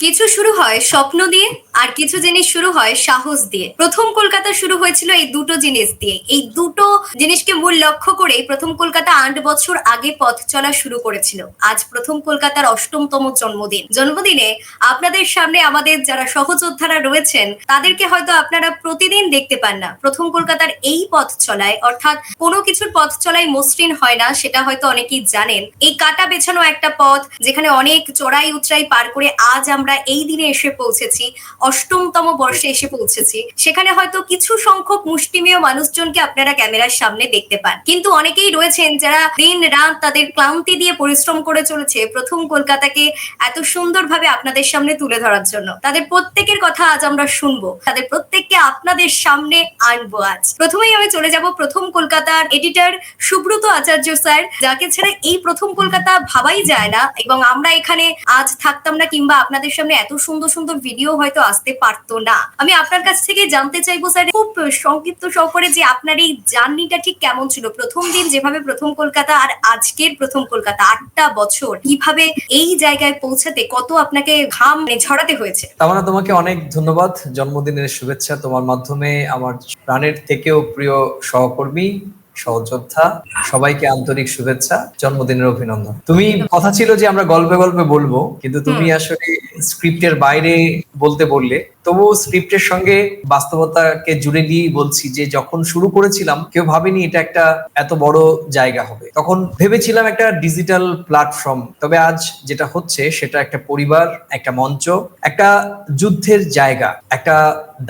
কিছু শুরু হয় স্বপ্ন দিয়ে, আর কিছু জিনিস শুরু হয় সাহস দিয়ে। প্রথম কলকাতা শুরু হয়েছিল এই দুটো জিনিস দিয়ে। এই দুটো জিনিসকে মূল লক্ষ্য করেই প্রথম কলকাতা আট বছর আগে পথ চলা শুরু করেছিল। আজ প্রথম কলকাতার অষ্টমতম জন্মদিন। জন্মদিনে আপনাদের সামনে আমাদের যারা সহযোদ্ধারা রয়েছেন, তাদেরকে হয়তো আপনারা প্রতিদিন দেখতে পান না। প্রথম কলকাতার এই পথ চলায়, অর্থাৎ কোনো কিছুর পথ চলায় মসৃণ হয় না, সেটা হয়তো অনেকেই জানেন। এই কাটা বেছানো একটা পথ, যেখানে অনেক চড়াই উতরাই পার করে আজ আমরা এই দিনে এসে পৌঁছেছি, অষ্টমতম বর্ষে এসে পৌঁছেছি। সেখানে হয়তো কিছু সংখ্যক মুষ্টিমেয় মানুষজনকে আপনারা ক্যামেরার সামনে দেখতে পান। কিন্তু অনেকেই রয়েছেন যারা দিন রাত তাদের ক্লান্তি দিয়ে পরিশ্রম করে চলেছে প্রথম কলকাতাকে এত সুন্দরভাবে আপনাদের সামনে তুলে ধরার জন্য। তাদের প্রত্যেকের কথা আজ আমরা শুনব। তাদের প্রত্যেককে আপনাদের সামনে আনব আজ। প্রথমেই আমি চলে যাব প্রথম কলকাতার এডিটর সুব্রত আচার্য স্যার, যাকে ছাড়া এই প্রথম কলকাতা ভাবাই যায় না এবং আমরা এখানে আজ থাকতাম না কিংবা আপনাদের সামনে এত সুন্দর সুন্দর ভিডিও হয়তো আসতে পারতো না। আমি আপনার কাছ থেকে জানতে চাইব স্যার খুব সংক্ষিপ্ত সফরে যে আপনার এই জার্নিটা ঠিক কেমন ছিল? প্রথম দিন যেভাবে প্রথম কলকাতা আর আজকের প্রথম কলকাতা, আটটা বছর, কীভাবে এই জায়গায় পৌঁছাতে কত আপনাকে ঘাম মানে ঝরাতে হয়েছে? তামানা তোমাকে অনেক ধন্যবাদ জন্মদিনের শুভেচ্ছা তোমার মাধ্যমে। আমার প্রাণের থেকেও প্রিয় সহকর্মী সহযোদ্ধা সবাইকে আন্তরিক শুভেচ্ছা জন্মদিনের অভিনন্দন। তুমি কথা ছিল যে আমরা গল্পে গল্পে বলব কিন্তু তুমি আসলে স্ক্রিপ্টের বাইরে বলতে বললে তবু স্ক্রিপ্টের সঙ্গে বাস্তবতাকে জুড়ে দিয়েই বলছি যে যখন শুরু করেছিলাম, কেউ ভাবেনি এটা একটা এত বড় জায়গা হবে। তখন ভেবেছিলাম একটা ডিজিটাল প্ল্যাটফর্ম, তবে আজ যেটা হচ্ছে সেটা একটা পরিবার, একটা মঞ্চ, একটা যুদ্ধের জায়গা, একটা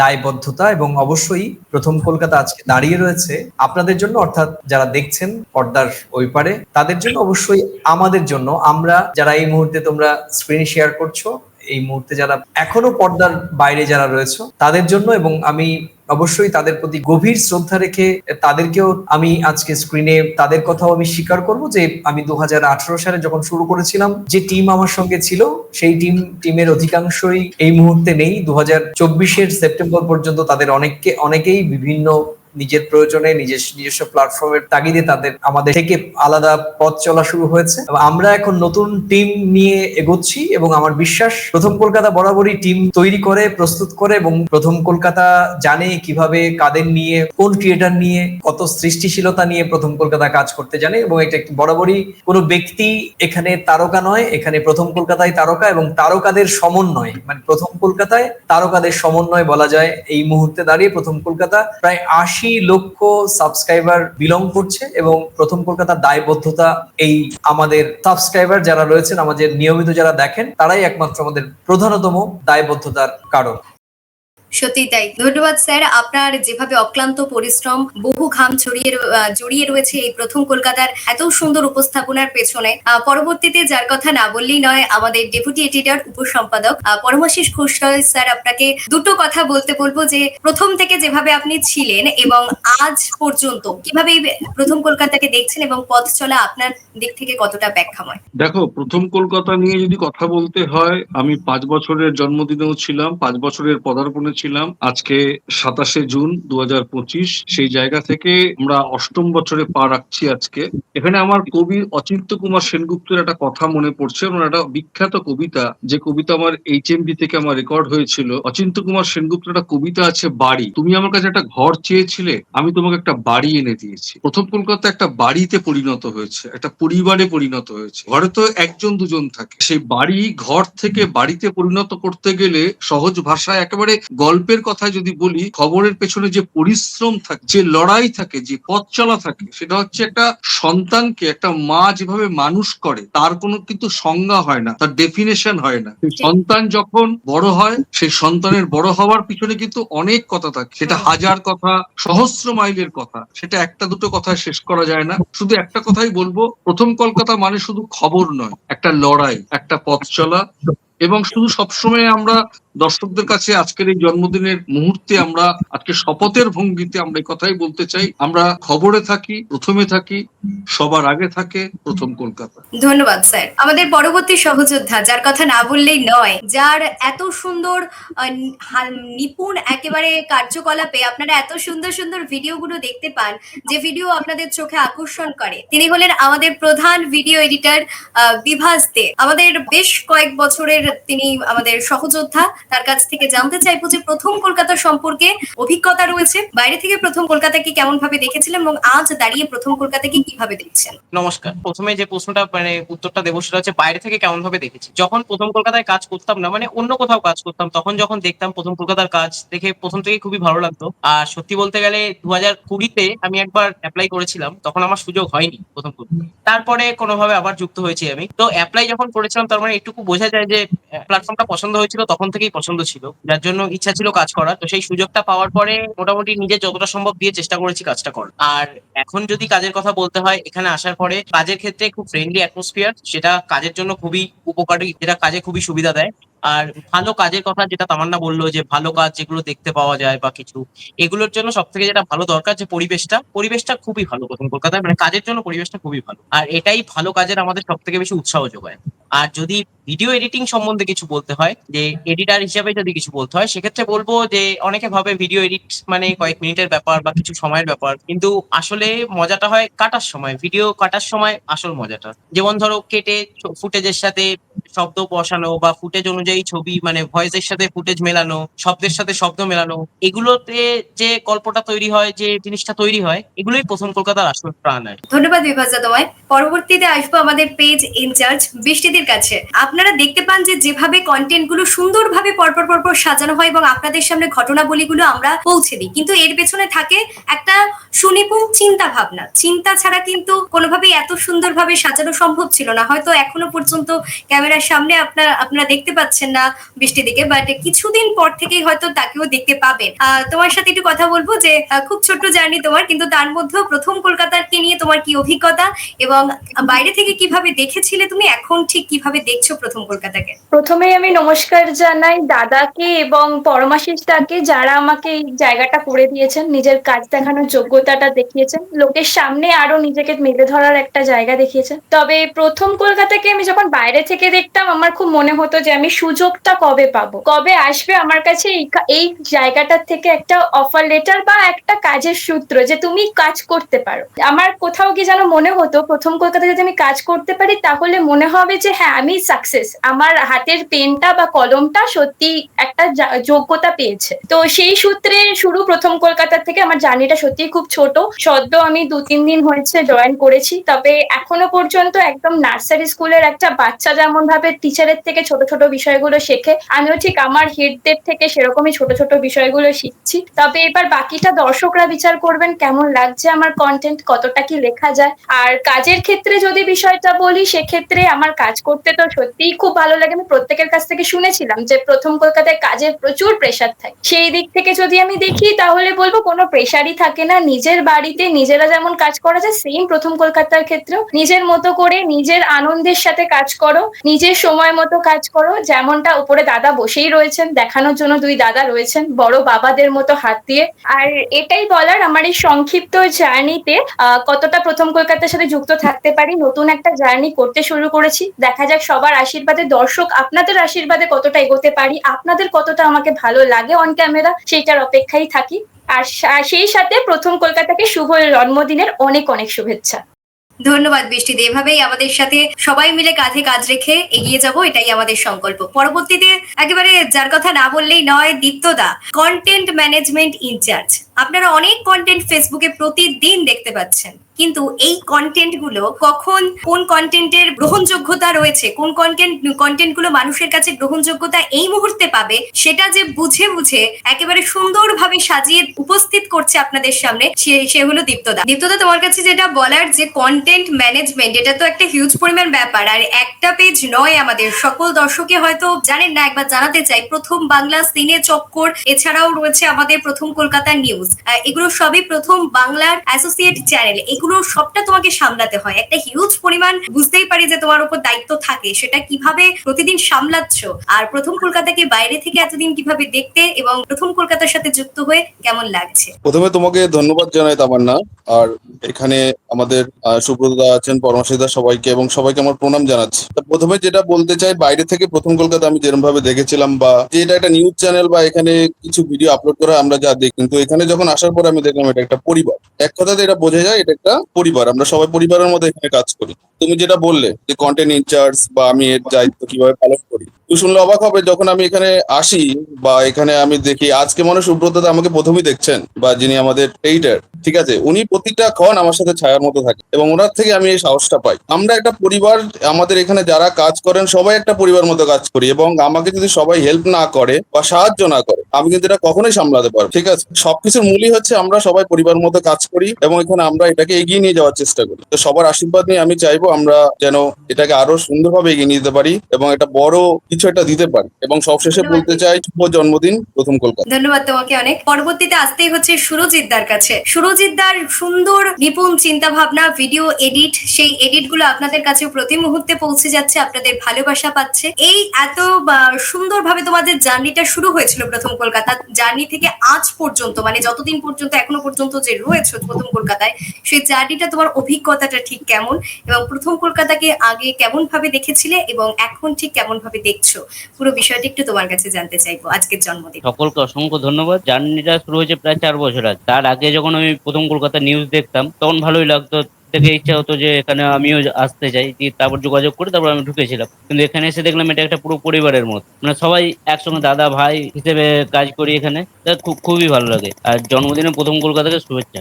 দায়বদ্ধতা এবং অবশ্যই প্রথম কলকাতা আজকে দাঁড়িয়ে রয়েছে। আপনাদের জন্য অর্থাৎ যারা দেখছেন পর্দার ওই পারে, তাদের জন্য অবশ্যই আমাদের জন্য। আমরা যারা এই মুহূর্তে তোমরা স্ক্রিন শেয়ার করছ এই মুহূর্তে যারা এখনও পর্দার বাইরে যারা রয়েছে, তাদের জন্য এবং আমি অবশ্যই তাদের প্রতি গভীর শ্রদ্ধা রেখে তাদেরকেও আমি আজকে স্ক্রিনে তাদের কথাও আমি স্বীকার করব যে আমি দু হাজার আঠারো সালে যখন শুরু করেছিলাম, যে টিম আমার সঙ্গে ছিল, সেই টিম টিমের অধিকাংশই এই মুহূর্তে নেই। দু হাজার সেপ্টেম্বর পর্যন্ত তাদের অনেককে, অনেকেই বিভিন্ন নিজের প্রয়োজনে, নিজের নিজস্ব প্ল্যাটফর্মের তাগিদে তাদের আমাদের থেকে আলাদা পথ চলা শুরু হয়েছে। আমরা এখন নতুন টিম নিয়ে এগোচ্ছি এবং আমার বিশ্বাস প্রথম কলকাতা বরাবরই টিম তৈরি করে, প্রস্তুত করে এবং প্রথম কলকাতা জানে কীভাবে কাদের নিয়ে, কোন ক্রিয়েটার নিয়ে, কত সৃষ্টিশীলতা নিয়ে প্রথম কলকাতা কাজ করতে জানে এবং এটা একটি বরাবরই কোনো ব্যক্তি এখানে তারকা নয়, এখানে প্রথম কলকাতায় তারকা এবং তারকাদের সমন্বয়। মানে প্রথম কলকাতায় তারকাদের সমন্বয় বলা যায় এই মুহূর্তে দাঁড়িয়ে প্রথম কলকাতা প্রায় আশি লক্ষ সাবস্ক্রাইবার বিলং করছে এবং প্রথম কলকাতার দায়বদ্ধতা এই আমাদের সাবস্ক্রাইবার যারা রয়েছেন, আমাদের নিয়মিত যারা দেখেন, তারাই একমাত্র আমাদের প্রধানতম দায়বদ্ধতার কারণ সত্যি তাই। ধন্যবাদ, স্যার। আপনার যেভাবে অক্লান্ত পরিশ্রম, বহু ঘাম ছড়িয়ে জড়িয়ে রয়েছে এই প্রথম কলকাতার এত সুন্দর উপস্থাপনার পেছনে পরবর্তীতে যার কথা না বললেই নয়, আমাদের ডেপুটি এডিটর, উপসম্পাদক পরমাশিস খুশরয় স্যার, আপনাকে দুটো কথা বলতে বলব যে, প্রথম থেকে যেভাবে আপনি ছিলেন এবং আজ পর্যন্ত কীভাবে প্রথম কলকাতাকে দেখছেন এবং পথ চলা আপনার দিক থেকে কতটা ব্যাখ্যাময়? দেখো, প্রথম কলকাতা নিয়ে যদি কথা বলতে হয়, আমি পাঁচ বছরের জন্মদিনেও ছিলাম, পাঁচ বছরের পদার্পণে ছিলাম আজকে সাতাশে জুন দু হাজার পঁচিশ। সেই জায়গা থেকে আমরা অষ্টম বছরে পা রাখছি আজকে। এখানে আমার কবি অচিন্ত কুমার সেনগুপ্তের একটা কথা মনে পড়ছে ওনার একটা বিখ্যাত কবিতা। যে কবিতা আমার এইচ এম থেকে আমার রেকর্ড হয়েছিল। অচিন্ত কুমার সেনগুপ্তের একটা কবিতা আছে, বাড়ি। তুমি আমার কাছে একটা ঘর চেয়েছিলে, আমি তোমাকে একটা বাড়ি এনে দিয়েছি। প্রথম কলকাতা একটা বাড়িতে পরিণত হয়েছে, একটা পরিবারে পরিণত হয়েছে। ঘরে তো একজন দুজন থাকে। সেই বাড়ি ঘর থেকে বাড়িতে পরিণত করতে গেলে সহজ ভাষায় একেবারে গল্পের কথা যদি বলি খবরের পেছনে যে পরিশ্রম থাকে যে লড়াই থাকে যে পথ চলা থাকে সেটা হচ্ছে একটা সন্তানকে একটা মা যেভাবে মানুষ করে তার কোনো কিন্তু সংজ্ঞা হয় না তার ডেফিনেশন হয় না। সন্তান যখন বড় হয় সেই সন্তানের বড় হওয়ার পিছনে কিন্তু অনেক কথা থাকে। সেটা হাজার কথা সহস্র মাইলের কথা সেটা একটা দুটো কথায় শেষ করা যায় না। শুধু একটা কথাই বলব প্রথম কলকাতা মানে শুধু খবর নয় একটা লড়াই একটা পথ চলা এবং শুধু সবসময় আমরা দর্শকদের কাছে আজকের এই জন্মদিনের মুহূর্তে আমরা, আজকে শপথের ভঙ্গিতে আমরা এই কথাই বলতে চাই। আমরা খবরে থাকি, প্রথমে থাকি, সবার আগে থাকে প্রথম কলকাতা। ধন্যবাদ, স্যার। আমাদের পরবর্তী সহযোদ্ধা, যার কথা না বললেই নয়, যার এত সুন্দর নিপুণ, একেবারে কার্যকলাপে আপনারা এত সুন্দর সুন্দর ভিডিওগুলো দেখতে পান, যে ভিডিও আপনাদের চোখে আকর্ষণ করে। তিনি হলেন আমাদের প্রধান ভিডিও এডিটর বিভাস দে। আমাদের বেশ কয়েক বছরের তিনি আমাদের সহযোদ্ধা, তার কাছ থেকে জানতে চাইব যে প্রথম কলকাতা সম্পর্কে অভিজ্ঞতা রয়েছে। বাইরে থেকে প্রথম কলকাতাকে কেমন ভাবে দেখেছিলেন এবং আজ দাঁড়িয়ে প্রথম কলকাতাকে কীভাবে দেখছেন? নমস্কার। প্রথমে যে প্রশ্নটা মানে উত্তরটা দেবো সেটা হচ্ছে বাইরে থেকে কেমন ভাবে দেখেছি। যখন প্রথম কলকাতায় কাজ করতাম না মানে অন্য কোথাও কাজ করতাম, তখন যখন দেখতাম প্রথম কলকাতার কাজ দেখে প্রথম থেকেই খুবই ভালো লাগতো। আর সত্যি বলতে গেলে দু হাজার কুড়িতে আমি একবার অ্যাপ্লাই করেছিলাম, তখন আমার সুযোগ হয়নি প্রথম কলকাতায়। তারপরে কোনোভাবে আবার যুক্ত হয়েছি আমি। তো অ্যাপ্লাই যখন করেছিলাম, তার মানে একটুকু বোঝা যায় যে প্ল্যাটফর্মটা পছন্দ হয়েছিল, তখন থেকেই পছন্দ ছিল। যার জন্য ইচ্ছা ছিল কাজ করার। তো সেই সুযোগটা পাওয়ার পরে মোটামুটি নিজে যতটা সম্ভব দিয়ে চেষ্টা করেছি কাজটা করার। আর এখন যদি কাজের কথা বলতে হয়, এখানে আসার পরে কাজের ক্ষেত্রে খুব ফ্রেন্ডলি অ্যাটমসফিয়ার সেটা কাজের জন্য খুবই উপকারী, যেটা কাজে খুবই সুবিধা দেয়। আর ভালো কাজের কথা যেটা তামান্না বলল, যে ভালো কাজ যেগুলো দেখতে পাওয়া যায় বা কিছু, এগুলোর জন্য সব থেকে যেটা ভালো দরকার যে পরিবেশটা পরিবেশটা খুবই ভালো কলকাতায় মানে কাজের জন্য পরিবেশটা খুবই ভালো। আর এটাই ভালো কাজের আমাদের সব থেকে বেশি উৎসাহ যোগায়। আর যদি ভিডিও এডিটিং সম্বন্ধে কিছু বলতে হয়, যে এডিটার হিসেবে যদি কিছু বলতে হয়, সেক্ষেত্রে বলব যে অনেকে ভাবে ভিডিও এডিট মানে কয়েক মিনিটের ব্যাপার বা কিছু সময়ের ব্যাপার। কিন্তু আসলে মজাটা হয় কাটার সময় ভিডিও কাটার সময় আসল মজাটা। যেমন ধরো কেটে ফুটেজের সাথে শব্দ বসানো বা ফুটেজ অনুযায়ী ছবি মানে ভয়েসের সাথে ফুটেজ মেলানো, শব্দের সাথে শব্দ মেলানো, এগুলোতে যে গল্পটা তৈরি হয়, যে জিনিসটা তৈরি হয়, এগুলোই প্রথম কলকাতার আসল প্রাণ আর ধন্যবাদ বিভাজা পরবর্তীতে আসব আমাদের পেজ ইনচার্জ বৃষ্টিদির কাছে। আপনারা দেখতে পান যে যেভাবে কন্টেন্টগুলো সুন্দরভাবে পরপর পরপর সাজানো হয় এবং আপনাদের সামনে ঘটনাবলীগুলো আমরা পৌঁছে দিই। কিন্তু এর পেছনে থাকে একটা সুনিপুণ চিন্তা ভাবনা চিন্তা ছাড়া কিন্তু কোনোভাবেই এত সুন্দরভাবে সাজানো সম্ভব ছিল না। হয়তো এখনও পর্যন্ত ক্যামেরার সামনে আপনার, আপনারা দেখতে পাচ্ছেন না বৃষ্টি দিকে বাট কিছুদিন পর থেকেই হয়তো তাকেও দেখতে পাবেন। তোমার সাথে একটু কথা বলব যে খুব ছোট্ট জার্নি তোমার, কিন্তু তার মধ্যেও প্রথম কলকাতাকে নিয়ে তোমার কি অভিজ্ঞতা এবং বাইরে থেকে কীভাবে দেখেছিলে তুমি, এখন ঠিক কীভাবে দেখছ প্রথম কলকাতাকে? প্রথমেই আমি নমস্কার জানাই দাদাকে এবং পরমাশিসদাকে যারা আমাকে এই জায়গাটা করে দিয়েছেন, নিজের কাজ দেখানোর যোগ্যতাটা দেখিয়েছেন, লোকের সামনে আরও নিজেকে মেলে ধরার একটা জায়গা দেখিয়েছেন। তবে প্রথম কলকাতাকে আমি যখন বাইরে থেকে দেখতাম, আমার খুব মনে হতো যে আমি সুযোগটা কবে পাবো? কবে আসবে আমার কাছে এই জায়গাটার থেকে একটা অফার লেটার বা একটা কাজের সূত্র যে তুমি কাজ করতে পারো। আমার কোথাও কি যেন মনে হতো, প্রথম কলকাতায় যদি আমি কাজ করতে পারি, তাহলে মনে হবে যে হ্যাঁ আমি সাকসেস আমার হাতের পেনটা বা কলমটা সত্যি একটা যোগ্যতা পেয়েছে। তো সেই সূত্রে শুরু প্রথম কলকাতা থেকে আমার জার্নিটা সত্যি খুব ছোট। সদ্য আমি দু, তিন দিন হয়েছে জয়েন করেছি। তবে এখনও পর্যন্ত একদম নার্সারি স্কুলের একটা বাচ্চা যেমন ভাবে টিচারের থেকে ছোট ছোট বিষয়গুলো শেখে, আমিও ঠিক আমার হেডদের থেকে সেরকমই ছোট ছোট বিষয়গুলো শিখছি। তবে এবার বাকিটা দর্শকরা বিচার করবেন কেমন লাগছে আমার কন্টেন্ট কতটা কি লেখা যায়। আর কাজের ক্ষেত্রে যদি বিষয়টা বলি, সেক্ষেত্রে আমার কাজ করতে তো সত্যিই খুব ভালো লাগে। আমি প্রত্যেকের কাছ থেকে শুনেছিলাম যে প্রথম কলকাতায় কাজের প্রচুর প্রেশার থাকে। সেই দিক থেকে যদি আমি দেখি, তাহলে বলব কোনো প্রেশারই থাকে না। নিজের বাড়িতে নিজেরা যেমন কাজ করা যায় সেম প্রথম কলকাতার ক্ষেত্রেও। নিজের মতো করে নিজের আনন্দের সাথে কাজ করো, নিজের সময় মতো কাজ করো। যেমনটা উপরে দাদা বসেই রয়েছেন, দেখানোর জন্য দুই দাদা রয়েছেন, বড় বাবাদের মতো হাত দিয়ে। আর এটাই বলার আমার এই সংক্ষিপ্ত জার্নিতে কতটা প্রথম কলকাতার সাথে যুক্ত থাকতে পারি, নতুন একটা জার্নি করতে শুরু করেছি। দেখা যাক সবার আশীর্বাদে। দর্শক, আপনাদের আশীর্বাদে কতটা এগোতে পারি? আপনাদের কতটা আমাকে ভালো লাগে অন ক্যামেরা সেইটার অপেক্ষায় থাকি। আর সেই সাথে প্রথম কলকাতাকে শুভ জন্মদিনের অনেক অনেক শুভেচ্ছা। ধন্যবাদ বৃষ্টিদি এভাবেই আমাদের সাথে সবাই মিলে কাঁধে কাজ রেখে এগিয়ে যাব, এটাই আমাদের সংকল্প। পরবর্তীতে একেবারে যার কথা না বললেই নয় দীপ্তদা কন্টেন্ট ম্যানেজমেন্ট ইনচার্জ আপনারা অনেক কন্টেন্ট ফেসবুকে প্রতিদিন দেখতে পাচ্ছেন। কিন্তু এই কন্টেন্টগুলো কখন কোন কন্টেন্টের গ্রহণযোগ্যতা রয়েছে, কোন কন্টেন্ট কন্টেন্টগুলো মানুষের কাছে গ্রহণযোগ্যতা এই মুহূর্তে পাবে, সেটা যে বুঝে বুঝে একেবারে সুন্দরভাবে সাজিয়ে উপস্থিত করছে আপনাদের সামনে, সে হলো দীপ্তদা। দীপ্তদা, তোমার কাছে যেটা বলার যে কন্টেন্ট ম্যানেজমেন্ট এটা তো একটা হিউজ পরিমাণ ব্যাপার, আর একটা পেজ নয় আমাদের, সকল দর্শকে হয়তো জানেন না, একবার জানাতে চাই, প্রথম বাংলা সিনে চক্কর, এছাড়াও রয়েছে আমাদের প্রথম কলকাতা নিউজ এগুলো সবই প্রথম বাংলার অ্যাসোসিয়েট চ্যানেল এগুলো সবটা তোমাকে সামলাতে হয়। একটা হিউজ পরিমাণ বুঝতেই পারি যে তোমার উপর দায়িত্ব থাকে। সেটা কীভাবে প্রতিদিন সামলাচ্ছ? আর প্রথম কলকাতাকে বাইরে থেকে এতদিন কীভাবে দেখতে এবং প্রথম কলকাতার সাথে যুক্ত হয়ে কেমন লাগছে? প্রথমে তোমাকে ধন্যবাদ জানাই তামান্না। আর এখানে আমাদের সুব্রতদা আছেন পরমাশিদা সবাইকে এবং সবাইকে আমার প্রণাম জানাচ্ছি। প্রথমে যেটা বলতে চাই, বাইরে থেকে প্রথম কলকাতা আমি যেরকম ভাবে দেখেছিলাম বা যে এটা একটা নিউজ চ্যানেল বা এখানে কিছু ভিডিও আপলোড করা আমরা যা দেখি। কিন্তু এখানে যখন আসার পর আমি দেখলাম এটা একটা পরিবার। এক কথাতে এটা বোঝা যায়, এটা একটা পরিবার, আমরা সবাই পরিবারের মধ্যে এখানে কাজ করি। তুমি যেটা বললে যে কন্টেন্ট ইনচার্জ বা আমি এর দায়িত্ব কীভাবে পালন করি শুনলে অবাক হবে যখন আমি এখানে আসি বা এখানে আমি দেখি, আজকে মনে হয় সুব্রত দা আমাকে প্রথমেই দেখছেন বা যিনি আমাদের এইটার ঠিক আছে? উনি প্রতিটা ক্ষণ আমার সাথে ছায়ার মতো থাকে এবং ওনার থেকে আমি এই সাহসটা পাই। আমরা একটা পরিবার, আমাদের এখানে যারা কাজ করেন, সবাই একটা পরিবার মতো কাজ করি এবং আমাকে যদি সবাই হেল্প না করে বা সাহায্য না করে, আমি কিন্তু এটা কখনোই সামলাতে পারব ঠিক আছে? সবকিছুর মূলই হচ্ছে আমরা সবাই পরিবার মতো কাজ করি এবং এখানে আমরা এটাকে এগিয়ে নিয়ে যাওয়ার চেষ্টা করি। তো সবার আশীর্বাদ নিয়ে আমি চাইব আমরা যেন এটাকে আরও সুন্দরভাবে এগিয়ে নিয়ে যেতে পারি এবং একটা বড় কিছু একটা দিতে পারি। এবং সবশেষে বলতে চাই শুভ জন্মদিন প্রথম কলকাতা। ধন্যবাদ তোমাকে অনেক। পরবর্তীতে আসতেই হচ্ছে সুরজিৎদার কাছে। সুরজিৎদার সুন্দর নিপুণ চিন্তা ভাবনা ভিডিও এডিট সেই এডিটগুলো আপনাদের কাছে প্রতি মুহূর্তে পৌঁছে যাচ্ছে আপনাদের ভালোবাসা পাচ্ছে। এই এত সুন্দর ভাবে তোমাদের জার্নিটা শুরু হয়েছিল প্রথম কলকাতা। জার্নি থেকে আজ পর্যন্ত মানে যতদিন পর্যন্ত এখনও পর্যন্ত যে রয়েছে প্রথম কলকাতায় সেই জার্নিটা তোমার অভিজ্ঞতাটা ঠিক কেমন? এবং প্রথম কলকাতাকে আগে কেমন ভাবে দেখেছিলে? এবং এখন ঠিক কেমন ভাবে দেখছ? পুরো বিষয়টা একটু তোমার কাছে জানতে চাইব, আজকের জন্মদিন। সকলকে অসংখ্য ধন্যবাদ। জার্নিটা শুরু হয়েছে প্রায় চার বছর আগে। তার আগে যখন আমি প্রথম কলকাতা নিউজ দেখতাম, তখন ভালোই লাগতো। থেকে ইচ্ছা হতো যে এখানে আমিও আসতে চাই। দিয়ে তারপর যোগাযোগ করে তারপর আমি ঢুকেছিলাম। কিন্তু এখানে এসে দেখলাম এটা একটা পুরো পরিবারের মতো। মানে সবাই একসঙ্গে দাদা, ভাই হিসেবে কাজ করি এখানে। খুব, খুবই ভালো লাগে। আর জন্মদিনে প্রথম কলকাতাকে শুভেচ্ছা।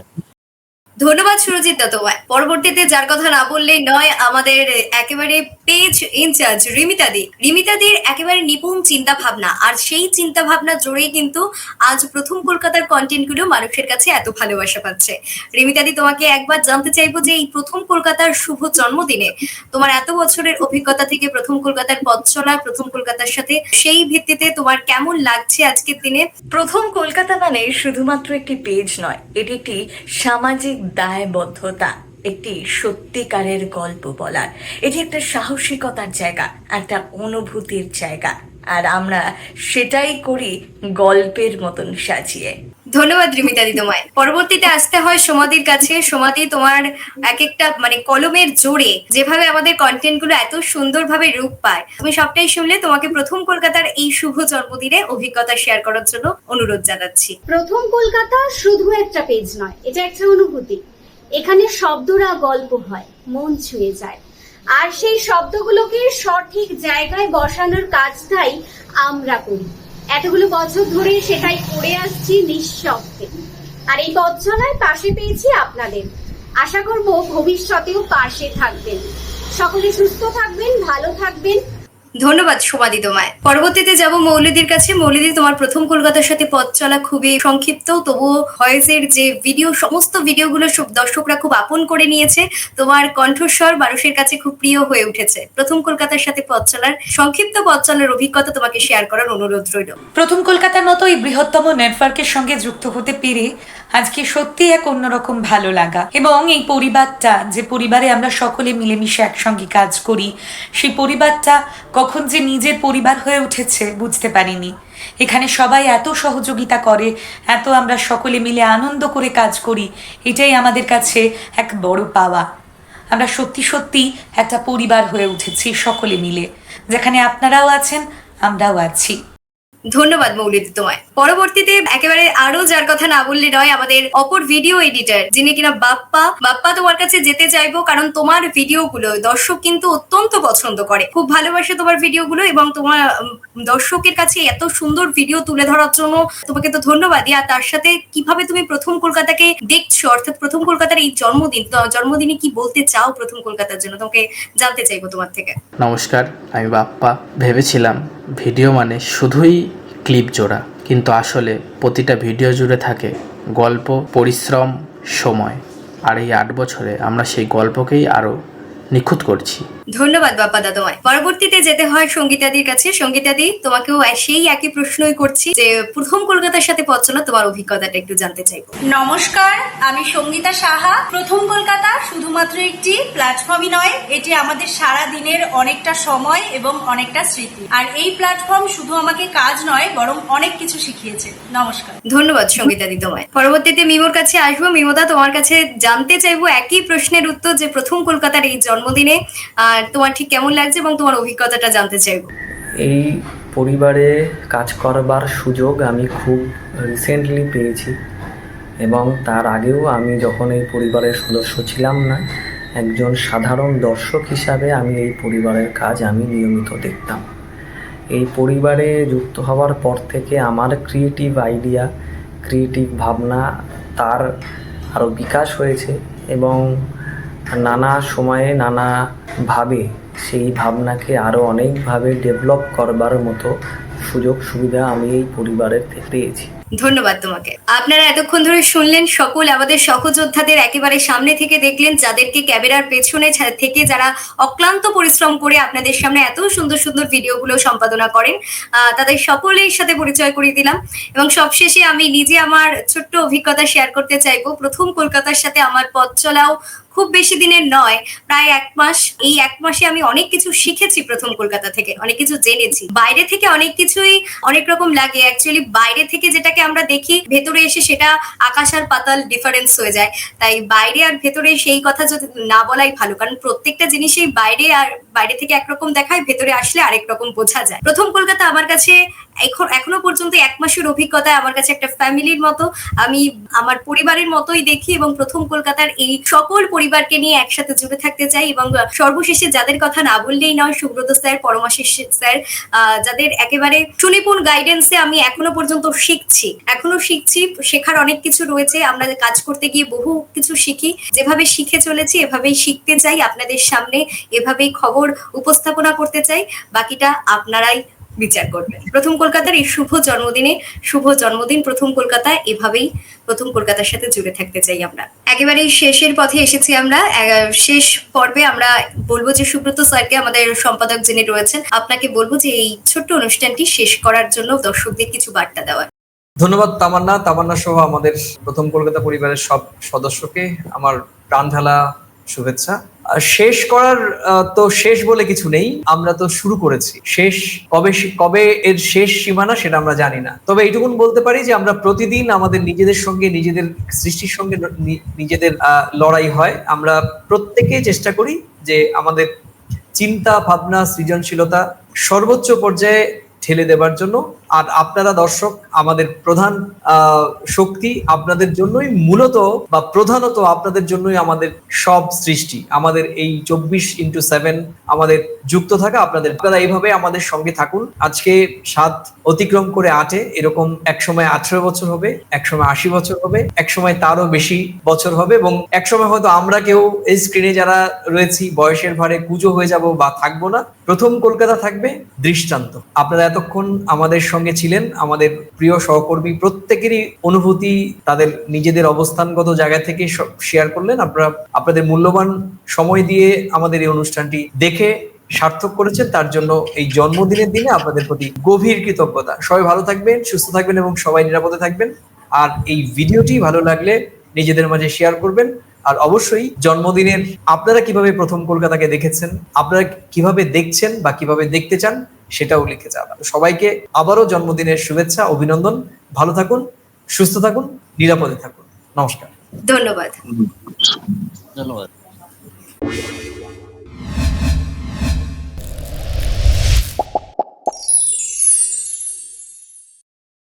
ধন্যবাদ সুরজিৎ দা তোমায় পরবর্তীতে যার কথা না বললেই নয়, আমাদের একেবারে পেজ ইনচার্জ রিমিতাদি রিমিতাদির একেবারে নিপুণ চিন্তা ভাবনা আর সেই চিন্তা ভাবনা জোরেই কিন্তু আজ প্রথম কলকাতার কন্টেন্টগুলো মানুষের কাছে এত ভালোবাসা পাচ্ছে। রিমিতাদি তোমাকে একবার জানতে চাইব যে এই প্রথম কলকাতার শুভ জন্মদিনে তোমার এত বছরের অভিজ্ঞতা থেকে প্রথম কলকাতার পথ চলা, প্রথম কলকাতার সাথে সেই ভিত্তিতে তোমার কেমন লাগছে আজকের দিনে? প্রথম কলকাতা মানে শুধুমাত্র একটি পেজ নয়, এটি একটি সামাজিক দায়বদ্ধতা, একটি সত্যিকারের গল্প বলার। এটি একটা সাহসিকতার জায়গা, একটা অনুভূতির জায়গা। আর আমরা সেটাই করি গল্পের মতন সাজিয়ে। ধন্যবাদ রিমিতাদি তোমায় পরবর্তীতে আসতে হয় সমাধির কাছে। সমাধি তোমার এক একটা মানে কলমের জোরে যেভাবে আমাদের কন্টেন্টগুলো এত সুন্দরভাবে রূপ পায়। তুমি সবটাই শুনলে। তোমাকে প্রথম কলকাতার এই শুভ জন্মদিনে অভিজ্ঞতা শেয়ার করার জন্য অনুরোধ জানাচ্ছি। প্রথম কলকাতা শুধু একটা পেজ নয়, এটা একটা অনুভূতি। এখানে শব্দরা গল্প হয়, মন ছুঁয়ে যায়। আর সেই শব্দগুলোকে সঠিক জায়গায় বসানোর কাজটাই আমরা করি। এতগুলো বছর ধরে সেটাই করে আসছি নিঃশব্দে। আর এই বচ্চনায় পাশে পেয়েছি আপনাদের। আশা করব ভবিষ্যতেও পাশে থাকবেন। সকলে সুস্থ থাকবেন, ভালো থাকবেন। ধন্যবাদ সোমাদি তোমায়। পরবর্তীতে যাব মৌলিদির কাছে। মৌলিদি তোমার প্রথম কলকাতার সাথে পথ চলা খুবই সংক্ষিপ্ত। তবুও ভয়েসের যে ভিডিও সমস্ত ভিডিওগুলো সব দর্শকরা খুব আপন করে নিয়েছে। তোমার কণ্ঠস্বর মানুষের কাছে খুব প্রিয় হয়ে উঠেছে। প্রথম কলকাতার সাথে পথ চলার, সংক্ষিপ্ত পথ চলার অভিজ্ঞতা তোমাকে শেয়ার করার অনুরোধ রইল। প্রথম কলকাতার মতো এই বৃহত্তম নেটওয়ার্কের সঙ্গে যুক্ত হতে পেরে আজকে সত্যি এক অন্যরকম ভালো লাগা। এবং এই পরিবারটা, যে পরিবারে আমরা সকলে মিলেমিশে একসঙ্গে কাজ করি, সেই পরিবারটা কখন যে নিজের পরিবার হয়ে উঠেছে বুঝতে পারিনি। এখানে সবাই এত সহযোগিতা করে, এত আমরা সকলে মিলে আনন্দ করে কাজ করি, এটাই আমাদের কাছে এক বড় পাওয়া। আমরা সত্যি সত্যি একটা পরিবার হয়ে উঠেছি সকলে মিলে। যেখানে আপনারাও আছেন, আমরাও আছি। ধন্যবাদ মৌলিদি তোমায়। পরবর্তীতে একেবারে আরও যার কথা না বললে নয়, আমাদের অপর ভিডিও এডিটর যিনি কিনা বাপ্পা। বাপ্পা তোমার কাছে যেতে চাইব কারণ তোমার ভিডিওগুলো দর্শক কিন্তু অত্যন্ত পছন্দ করে। খুব ভালোবাসে তোমার ভিডিওগুলো এবং তোমার দর্শকের কাছে এত সুন্দর ভিডিও তুলে ধরার জন্য তোমাকে তো ধন্যবাদই। আর তার সাথে কীভাবে তুমি প্রথম কলকাতাকে দেখছ, অর্থাৎ প্রথম কলকাতার এই জন্মদিন জন্মদিনে কি বলতে চাও প্রথম কলকাতার জন্য? তোমাকে জানতে চাইব তোমার থেকে। নমস্কার, আমি বাপ্পা। ভেবেছিলাম ভিডিও মানে শুধুই ক্লিপ জোড়া। কিন্তু আসলে প্রতিটা ভিডিও জুড়ে থাকে গল্প, পরিশ্রম, সময়। আর এই আট বছরে আমরা সেই গল্পকেই আরও নিখুঁত করছি। ধন্যবাদ বাপ্পা দা তোমায়। পরবর্তীতে যেতে হয় সঙ্গীতাদির কাছে। সঙ্গীতাদি তোমাকেও সেই একই প্রশ্নই করছি যে প্রথম কলকাতার সাথে পথ চলা তোমার অভিজ্ঞতাটা একটু জানতে চাইব। নমস্কার আমি সঙ্গীতা সাহা। প্রথম কলকাতা শুধুমাত্র একটি প্ল্যাটফর্মই নয় এটি আমাদের সারা দিনের অনেকটা সময় এবং অনেকটা স্মৃতি। আর এই প্ল্যাটফর্ম শুধু আমাকে কাজ নয় বরং অনেক কিছু শিখিয়েছে। নমস্কার। ধন্যবাদ সঙ্গীতাদি তোমায়। পরবর্তীতে মিমোর কাছে আসব। মিমোদা তোমার কাছে জানতে চাইব একই প্রশ্নের উত্তর যে প্রথম কলকাতার এই জন্মদিনে আর তোমার ঠিক কেমন লাগছে এবং তোমার অভিজ্ঞতাটা জানতে চাইব? এই পরিবারে কাজ করবার সুযোগ আমি খুব রিসেন্টলি পেয়েছি এবং তার আগেও আমি যখন এই পরিবারের সদস্য ছিলাম না, একজন সাধারণ দর্শক হিসাবে আমি এই পরিবারের কাজ আমি নিয়মিত দেখতাম। এই পরিবারে যুক্ত হওয়ার পর থেকে আমার ক্রিয়েটিভ আইডিয়া ক্রিয়েটিভ ভাবনা তার আরও বিকাশ হয়েছে এবং নানা সময়ে নানাভাবে সেই ভাবনাকে আরও অনেকভাবে ডেভেলপ করবার মতো সুযোগ সুবিধা আমি এই পরিবারের পেয়েছি। ধন্যবাদ তোমাকে। আপনারা এতক্ষণ ধরে শুনলেন সকল আমাদের সহযোদ্ধাদের একেবারে সামনে থেকে দেখলেন, যাদেরকে ক্যামেরার পেছনে থেকে যারা অক্লান্ত পরিশ্রম করে আপনাদের সামনে এত সুন্দর সুন্দর ভিডিওগুলো সম্পাদনা করেন তাদের সকলের সাথে পরিচয় করিয়ে দিলাম। এবং সবশেষে আমি নিজে আমার ছোট্ট অভিজ্ঞতা শেয়ার করতে চাইব। প্রথম কলকাতার সাথে আমার পথ চলাও। খুব বেশি দিনের নয়, প্রায় এক মাস, এই এক মাসে আমি অনেক কিছু শিখেছি প্রথম কলকাতা থেকে, অনেক কিছু জেনেছি। বাইরে থেকে অনেক কিছুই অনেক রকম লাগে অ্যাকচুয়ালি বাইরে থেকে যেটাকে আমরা দেখি, ভেতরে এসে সেটা আকাশ আর পাতাল ডিফারেন্স হয়ে যায়। তাই বাইরে আর ভেতরে সেই কথা যদি না বলাই ভালো, কারণ প্রত্যেকটা জিনিসই বাইরে আর বাইরে থেকে একরকম দেখায়, ভেতরে আসলে আরেক রকম বোঝা যায়। প্রথম কলকাতা আমার কাছে এখন, এখনও পর্যন্ত এক মাসের অভিজ্ঞতায় আমার কাছে একটা ফ্যামিলির মতো, আমি আমার পরিবারের মতোই দেখি এবং প্রথম কলকাতার এই সকল পরিবারকে নিয়ে একসাথে জুড়ে থাকতে চাই এবং সর্বশেষে যাদের কথা না বললেই নয়, সুব্রত স্যার পরমাশিস স্যার যাদের একেবারে সুনিপুণ গাইডেন্সে আমি এখনও পর্যন্ত শিখছি। এখনও শিখছি, শেখার অনেক কিছু রয়েছে। আমরা কাজ করতে গিয়ে বহু কিছু শিখি। যেভাবে শিখে চলেছি, এভাবেই শিখতে চাই আপনাদের সামনে। এভাবেই খবর উপস্থাপনা করতে চাই। বাকিটা আপনারাই বিচার করবেন। প্রথম কলকাতার এই শুভ জন্মদিনে, শুভ জন্মদিন প্রথম কলকাতায় এভাবেই প্রথম কলকাতার সাথে জুড়ে থাকতে চাই আমরা। একেবারে শেষের পথে এসেছি আমরা। শেষ পর্বে আমরা বলব যে সুব্রত স্যারকে আমাদের সম্পাদক যিনি রয়েছেন, আপনাকে বলব যে এই ছোট্ট অনুষ্ঠানটি শেষ করার জন্য দর্শকদের কিছু বার্তা দেওয়ার। ধন্যবাদ, তামান্না। তামান্না সহ আমাদের প্রথম কলকাতা পরিবারের সব সদস্যকে আমার প্রাণ ঢালা শুভেচ্ছা। শেষ করার তো শেষ বলে কিছু নেই। আমরা তো শুরু করেছি। শেষ কবে কবে এর শেষ সীমানা সেটা আমরা জানি না। তবে এইটুকুন বলতে পারি যে আমরা প্রতিদিন আমাদের নিজেদের সঙ্গে, নিজেদের সৃষ্টির সঙ্গে নিজেদের লড়াই হয়। আমরা প্রত্যেকে চেষ্টা করি যে আমাদের চিন্তা, ভাবনা, সৃজনশীলতা সর্বোচ্চ পর্যায়ে ঠেলে দেবার জন্য। আর আপনারা দর্শক, আমাদের প্রধান শক্তি আপনাদের জন্যই মূলত বা প্রধানত আপনাদের জন্যই আমাদের সব সৃষ্টি। আমাদের এই চব্বিশ ইন্টু সেভেন আমাদের যুক্ত থাকা আপনাদের। আপনারা এইভাবে আমাদের সঙ্গে থাকুন। আজকে সাত অতিক্রম করে আটে। এরকম এক সময় আঠারো বছর হবে এক সময় আশি বছর হবে এক সময় তারও বেশি বছর হবে এবং এক সময় হয়তো আমরা কেউ এই স্ক্রিনে যারা রয়েছি, বয়সের ভারে কুজো হয়ে যাব বা থাকব না। প্রথম কলকাতা থাকবে দৃষ্টান্ত। আপনারা এতক্ষণ আমাদের সঙ্গে ছিলেন আমাদের প্রিয় সহকর্মী। প্রত্যেকেরই অনুভূতি তাদের নিজেদের অবস্থানগত জায়গা থেকে শেয়ার করলেন। আপনারা, আপনাদের মূল্যবান সময় দিয়ে আমাদের এই অনুষ্ঠানটি দেখে সার্থক করেছেন। তার জন্য এই জন্মদিনের দিনে আপনাদের প্রতি গভীর কৃতজ্ঞতা। সবাই ভালো থাকবেন, সুস্থ থাকবেন এবং সবাই নিরাপদে থাকবেন। আর এই ভিডিওটি ভালো লাগলে নিজেদের মাঝে শেয়ার করবেন। আর অবশ্যই জন্মদিনের আপনারা কীভাবে প্রথম কলকাতাকে দেখেছেন আপনারা কীভাবে দেখছেন বা কীভাবে দেখতে চান সেটাও লিখে যাবেন সবাইকে আবারও জন্মদিনের শুভেচ্ছা অভিনন্দন। ভালো থাকুন সুস্থ থাকুন নিরাপদে থাকুন। নমস্কার। ধন্যবাদ। ধন্যবাদ।